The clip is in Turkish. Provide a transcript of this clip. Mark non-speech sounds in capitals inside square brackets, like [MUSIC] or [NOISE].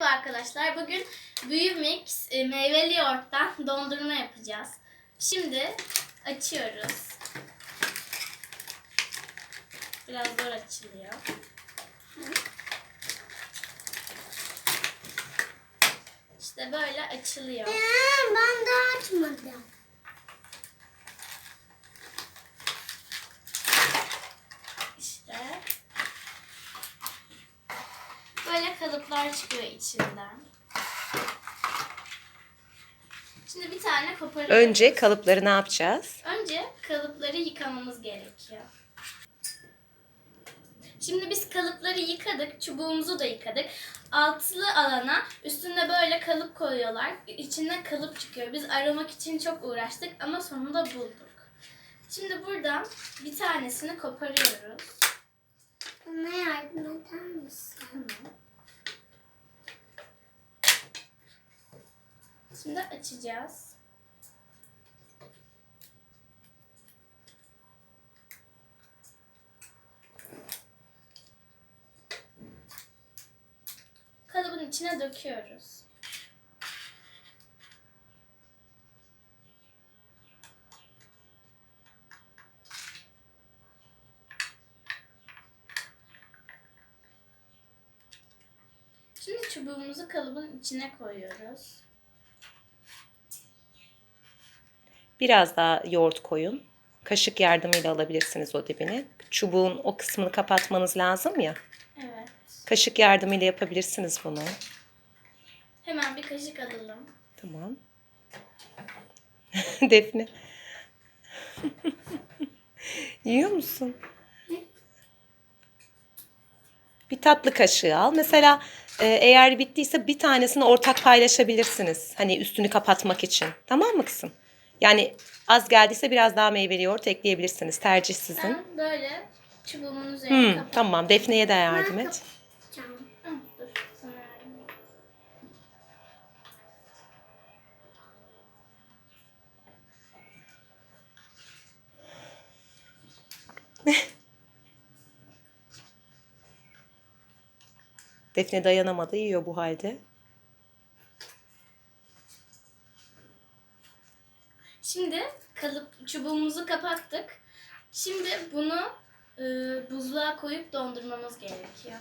Merhaba arkadaşlar. Bugün Büyü Mix e, meyveli yoğurttan dondurma yapacağız. Şimdi açıyoruz. Biraz zor açılıyor. İşte böyle açılıyor. Ee, ben de açmadım. İşte. Böyle kalıplar çıkıyor içinden. Şimdi bir tane koparıyoruz. Önce kalıpları ne yapacağız? Önce kalıpları yıkamamız gerekiyor. Şimdi biz kalıpları yıkadık, çubuğumuzu da yıkadık. Altılı alana üstünde böyle kalıp koyuyorlar. İçinden kalıp çıkıyor. Biz aramak için çok uğraştık ama sonunda bulduk. Şimdi buradan bir tanesini koparıyoruz. Şimdi açacağız. Kalıbın içine döküyoruz. Şimdi çubuğumuzu kalıbın içine koyuyoruz. Biraz daha yoğurt koyun. Kaşık yardımıyla alabilirsiniz o dibini. Çubuğun o kısmını kapatmanız lazım ya. Evet. Kaşık yardımıyla yapabilirsiniz bunu. Hemen bir kaşık alalım. Tamam. [LAUGHS] Defne. [LAUGHS] Yiyor musun? Bir tatlı kaşığı al. Mesela e, eğer bittiyse bir tanesini ortak paylaşabilirsiniz. Hani üstünü kapatmak için. Tamam mı kızım? Yani az geldiyse biraz daha meyveli yoğurt ekleyebilirsiniz. Tercih sizin. Ben böyle çubuğumun üzerine Hmm, kapatıyorum. tamam. Defne'ye de yardım et. Canım. Hı, Dur, sana yardım edeyim. Defne dayanamadı. Yiyor bu halde. Şimdi kalıp çubuğumuzu kapattık. Şimdi bunu e, buzluğa koyup dondurmamız gerekiyor.